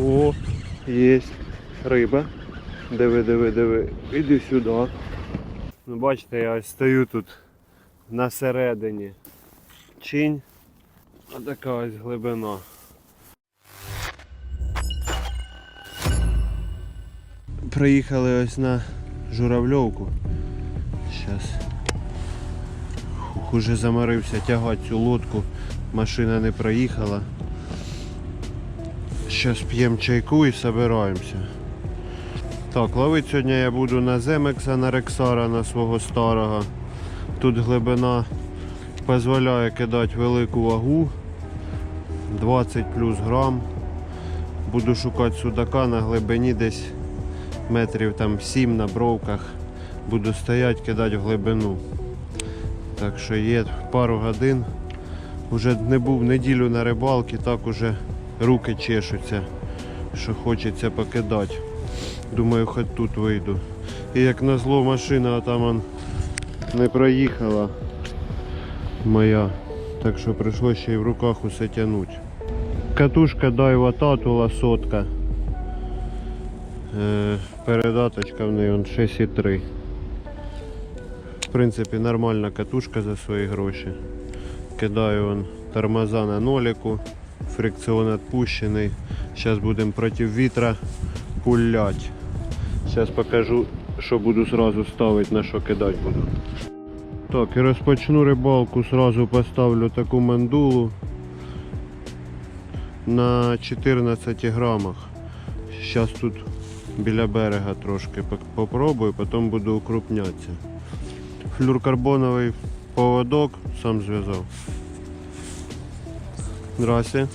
О, є риба. Диви, диви, диви. Іди сюди. Ну, бачите, я ось стою тут на середині. Чинь. А така ось глибина. Приїхали ось на Журавльовку. Зараз. Уже заморився тягати цю лодку. Машина не проїхала. Зараз п'ємо чайку і собираємося. Так, ловити сьогодні я буду на Земекса, на Рексара, на свого старого. Тут глибина дозволяє кидати велику вагу. 20 плюс грам. Буду шукати судака на глибині десь метрів там 7 на бровках. Буду стояти, кидати в глибину. Так що є пару годин. Уже не був неділю на рибалці, так уже руки чешуться, що хочеться покидати. Думаю, хоч тут вийду. І як назло машина там не проїхала моя. Так що прийшлося ще й в руках усе тягнути. Катушка Дайва Татула сотка. Е, передаточка в неї он 6,3. В принципі, нормальна катушка за свої гроші. Кидаю он тормоза на ноліку, фрикціон відпущений. Зараз будемо проти вітра пулять. Зараз покажу, що буду сразу ставити, на що кидати буду. Так, і розпочну рибалку, сразу поставлю таку мандулу на 14 грамах. Зараз тут біля берега трошки попробую, потім буду укрупнятися. Флюркарбоновий поводок сам зв'язав. Здрасте.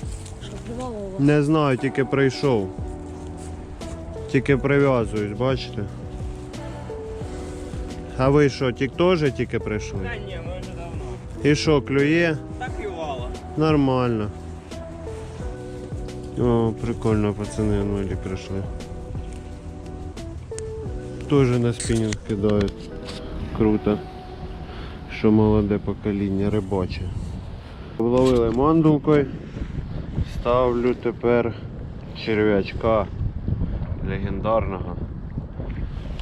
Не знаю, тільки прийшов. Тільки прив'язуюсь, бачите? А ви що, тільки теж тільки прийшли? Та ні, ми вже давно. І що, клює? Так і вало. Нормально. О, прикольно, пацани нові прийшли. Тоже на спінінг кидають. Круто. Що молоде покоління рибаче. Вловили мандулкою. Ставлю тепер черв'ячка легендарного.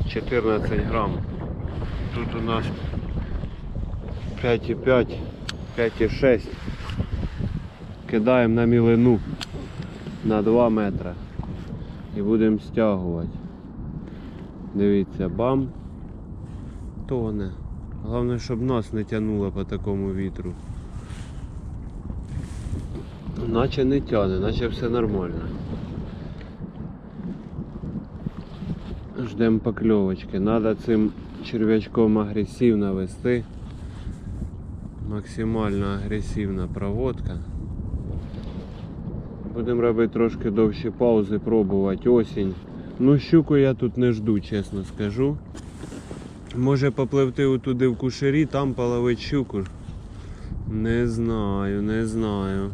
14 грам. Тут у нас 5,5, 5,6. Кидаємо на мілину на 2 метри і будемо стягувати. Дивіться, бам, тоне. Головне, щоб нас не тягнуло по такому вітру. Наче не тяне, наче все нормально. Ждемо покльовочки. Надо цим черв'ячком агресивно вести. Максимально агресивна проводка. Будемо робити трошки довші паузи, пробувати осінь. Ну, щуку я тут не жду, чесно скажу. Може попливти туди в кушері, там половити щуку. Не знаю, не знаю.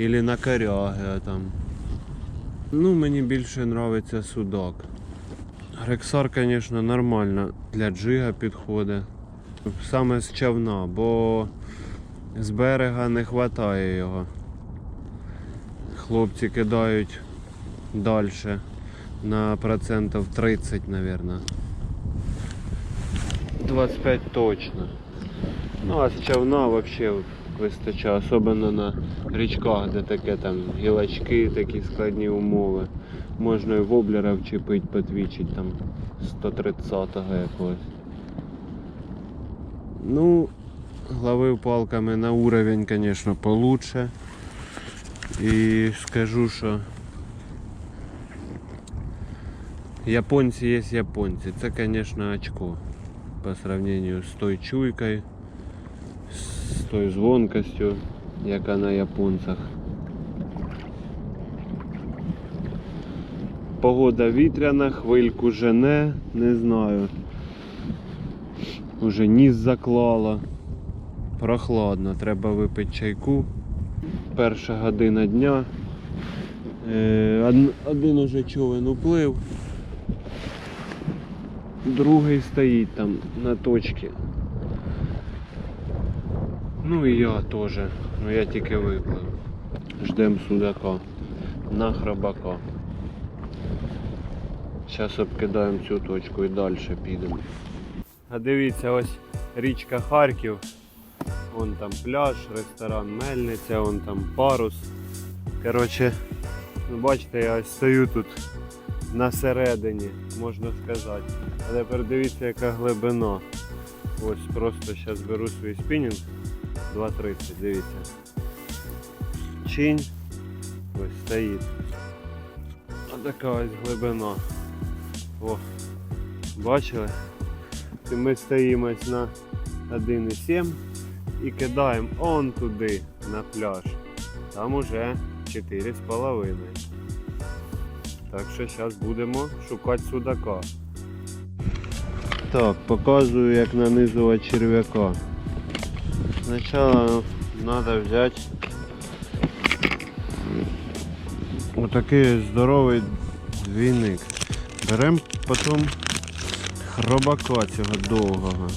Ілі на коряги там. Ну, мені більше подобається судак. Рексар, звісно, нормально для джига підходить. Саме з човна, бо з берега не вистачає його. Хлопці кидають далі на процентів 30, мабуть. 25 точно. Ну а з човна взагалі вистачає, особливо на річках, де таке там гілочки, такі складні умови. Можна і воблера вчепити, підвічить там 130-го якогось. Ну, ловив палками на уровень, конечно, получше. І скажу, що японці є японці. Це, конечно, очко по сравнению з той чуйкою, з тою звонкостю, яка на японцях. Погода вітряна, хвильку жене, не знаю. Уже ніс заклала. Прохладно, треба випити чайку. Перша година дня. Е, Один уже човен уплив. Другий стоїть там на точці. Ну і я теж. Ну я тільки виплив. Ждемо судака. на хробака. Зараз обкидаємо цю точку і далі підемо. А дивіться, ось річка Харків. Вон там пляж, ресторан Мельниця, вон там парус. Коротше, ну бачите, я ось стою тут на середині, можна сказати. А тепер дивіться, яка глибина. Ось просто зараз беру свій спінінг 2.30, дивіться. Чинь. Ось стоїть. А така ось глибина. О, бачили? І ми стоїмо ось на 1,7 і кидаємо он туди, на пляж. Там уже 4,5. Так що зараз будемо шукати судака. Так, показую як нанизувати черв'яка. Спочатку треба взяти отакий здоровий двійник. Беремо потім хробака цього довгого.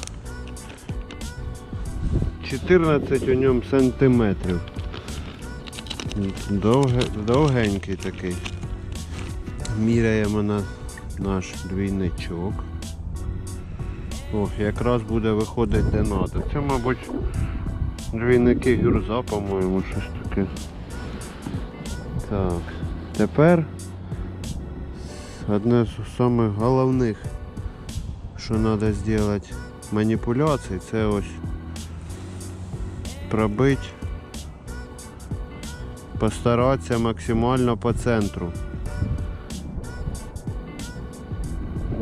14 у ньому сантиметрів. Довге, довгенький такий. Міряємо на наш двійничок. О, якраз буде виходити де надо. Це, мабуть, двійники гюрза, по-моєму, щось таке. Так, тепер одне з самих головних, що треба зробити маніпуляцій, це ось пробити, постаратися максимально по центру.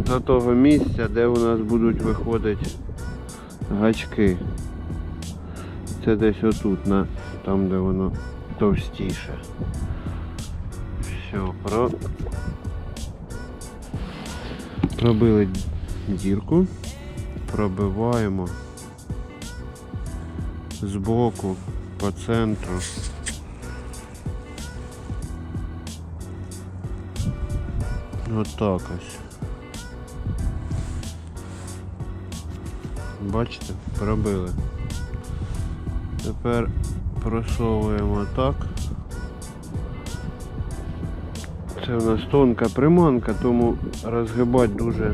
До того місця, де у нас будуть виходити гачки. Це десь отут, на, там де воно товстіше. Все, про... пробили дірку, пробиваємо збоку по центру. Отак ось. Бачите, пробили. Тепер просовуємо так. Це в нас тонка приманка, тому розгибати дуже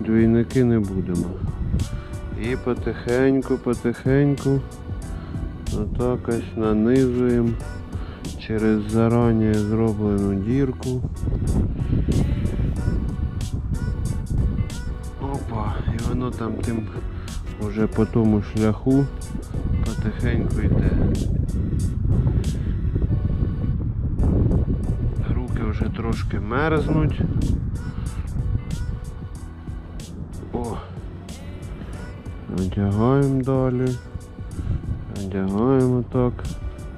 двійники не будемо. І потихеньку, потихеньку отак ось нанизуємо через зарані зроблену дірку. Опа, і воно там тим уже по тому шляху потихеньку йде. Руки вже трошки мерзнуть. О! Одягаємо далі. Одягаємо так.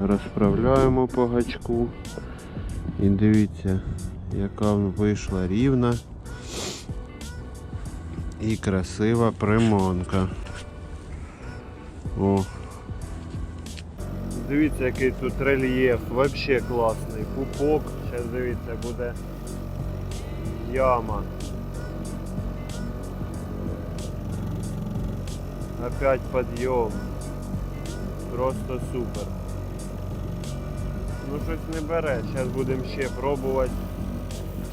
Розправляємо по гачку. І дивіться, яка вийшла рівна і красива приманка. О. Дивіться, який тут рельєф, взагалі класний. Пупок, зараз дивіться, буде яма. Опять подйом. Просто супер. Ну щось не бере, зараз будемо ще пробувати.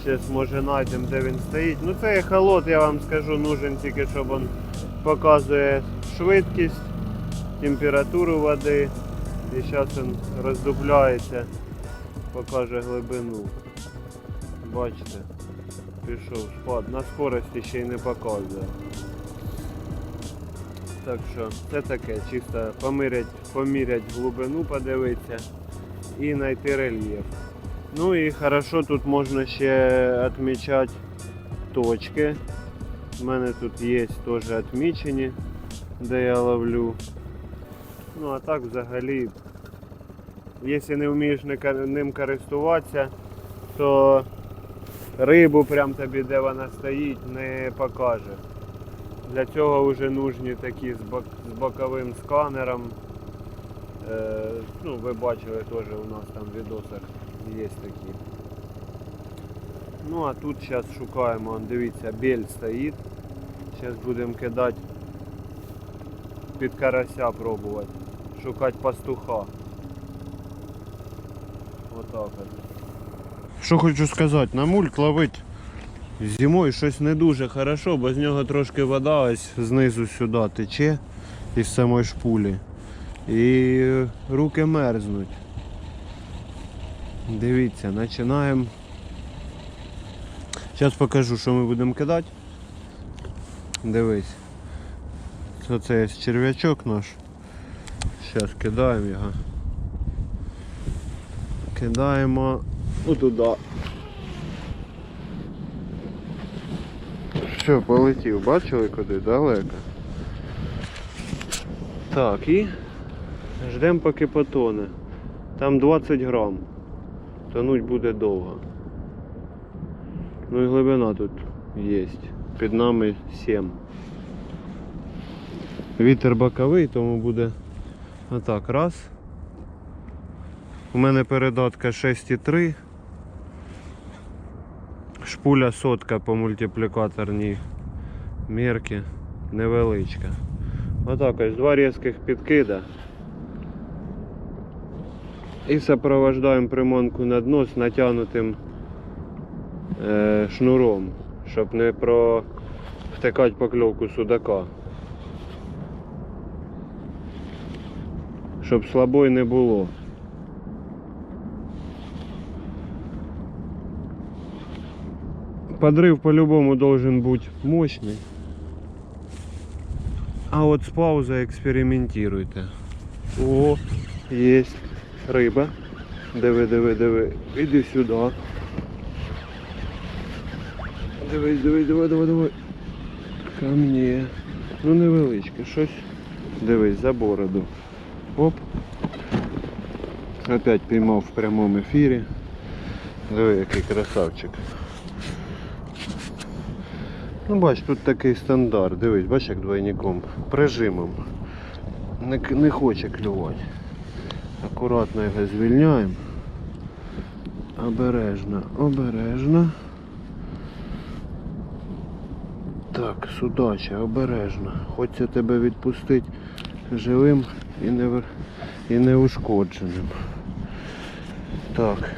Зараз може знайдемо де він стоїть. Ну цей ехолот, я вам скажу, нужен тільки, щоб він показує швидкість, температуру води. І зараз він роздупляється, покаже глибину. Бачите, пішов спад. На скорості ще й не показує. Так що це таке, чисто помірять, помірять глибину, подивитися і знайти рельєф. Ну і хорошо тут можна ще відмічати точки. У мене тут є теж відмічені, де я ловлю. Ну а так взагалі, якщо не вмієш ним користуватися, то рибу прям тобі, де вона стоїть, не покаже. Для цього вже нужні такі з, бок, з боковим сканером. Е, ну, ви бачили теж у нас там в відосах є такі. Ну а тут зараз шукаємо, дивіться, бель стоїть. Зараз будемо кидати під карася пробувати. Шукати пастуха. Отак от. Що хочу сказати, на мульт ловить зимою щось не дуже хорошо, бо з нього трошки вода ось знизу сюди тече із самої шпулі. І руки мерзнуть. Дивіться, починаємо. Зараз покажу, що ми будемо кидати. Дивись. Оце є черв'ячок наш. Зараз кидаємо його. Кидаємо отуда. Все, полетів, бачили куди? Далеко. Так, і ждемо поки потоне. Там 20 грам. Тонуть буде довго. Ну і глибина тут є. Під нами 7. Вітер боковий, тому буде отак. Раз. У мене передатка 6,3. Шпуля сотка по мультиплікаторній мірки невеличка. Отак ось два різких підкида. І сопровождаємо приманку на дно з натягнутим е, шнуром, щоб не провтикати покльовку судака. Щоб слабої не було. Подрыв по-любому должен быть мощный. А от з паузою експериментуйте. О, є риба. Диви, диви, диви. Іди сюди. Дивись, дивись, давай, давай, давай. Ко мне. Ну невеличке, щось. Дивись, за бороду. Оп. Опять піймав в прямому ефірі. Диви, який красавчик. Ну бач, тут такий стандарт. Дивись, бач як двойником. Прижимом. Не, не хоче клювати. Акуратно його звільняємо. Обережно, обережно. Так, судача, обережно. Хочеться тебе відпустити живим і не, і неушкодженим. Так.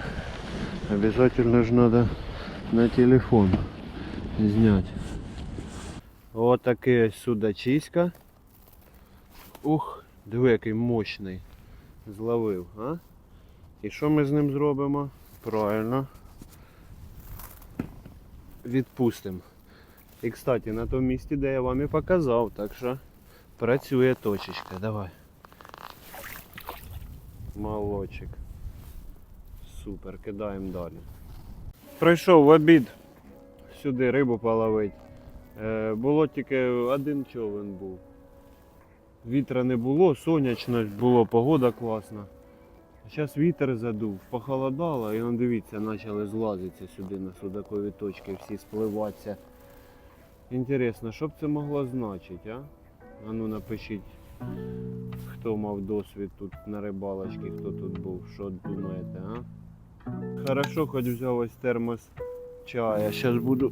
Обязательно ж треба на телефон зняти. Ось такий ось судачиська. Ух, диви, який мощний. Зловив, а? І що ми з ним зробимо? Правильно. Відпустимо. І, кстати, на тому місці, де я вам і показав, так що працює точечка. Давай. Молодчик. Супер, кидаємо далі. Прийшов в обід сюди рибу половити. Е, було тільки один човен був. Вітра не було, сонячно було, погода класна. Зараз вітер задув, похолодало і он дивіться, почали злазитися сюди на судакові точки, всі спливатися. Інтересно, що б це могло значити, а? А ну напишіть, хто мав досвід тут на рибалочці, хто тут був, що думаєте, а? Хорошо, хоч взяв ось термос чая. Зараз буду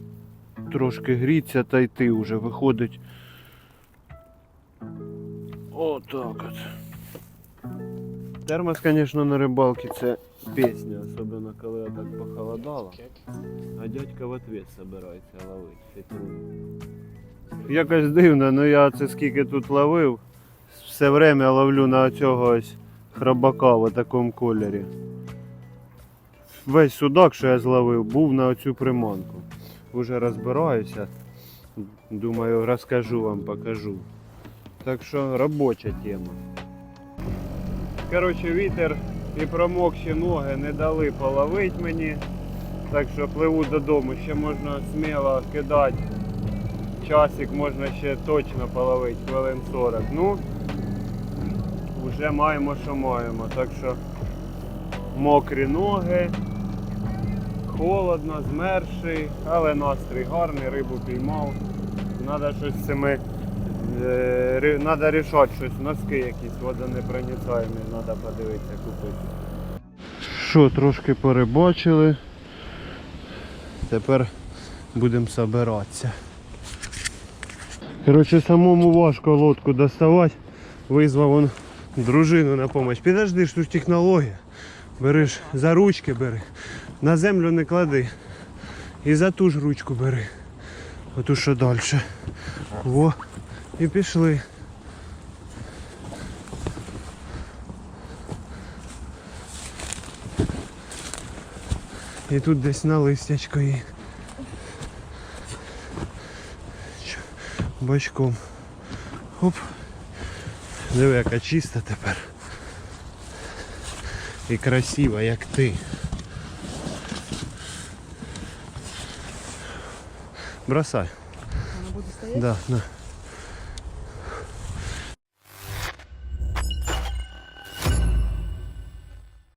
трошки грітися та йти вже виходить. Отак от. Термос, звісно, на рибалці це пісня, особливо коли так похолодало. А дядька в ответ собирається ловити. Якось дивно, ну я це скільки тут ловив, все время ловлю на цього храбака в такому кольорі. Весь судак, що я зловив, був на оцю приманку. Уже розбираюся. Думаю, розкажу вам, покажу. Так що робоча тема. Коротше, вітер і промокші ноги не дали половити мені. Так що пливу додому, ще можна сміло кидати. Часик можна ще точно половити, хвилин 40. Ну, вже маємо, що маємо. Так що мокрі ноги, холодно, змерший, але настрій гарний, рибу піймав. Треба щось цими. Треба рішати щось, носки якісь водонепроницаємі, треба подивитися, купити. Що, трошки перебачили. Тепер будемо збиратися. Коротше, самому важко лодку доставати. Визвав он дружину на допомогу. Підожди, ж технологія. Береш за ручки бери. На землю не клади. І за ту ж ручку бери. Оту що далі. Во. І пішли. І тут десь на листячко її. Бочком. Оп. Диви, яка чиста тепер. І красива, як ти. Бросай. Вона буде стояти? Да, на.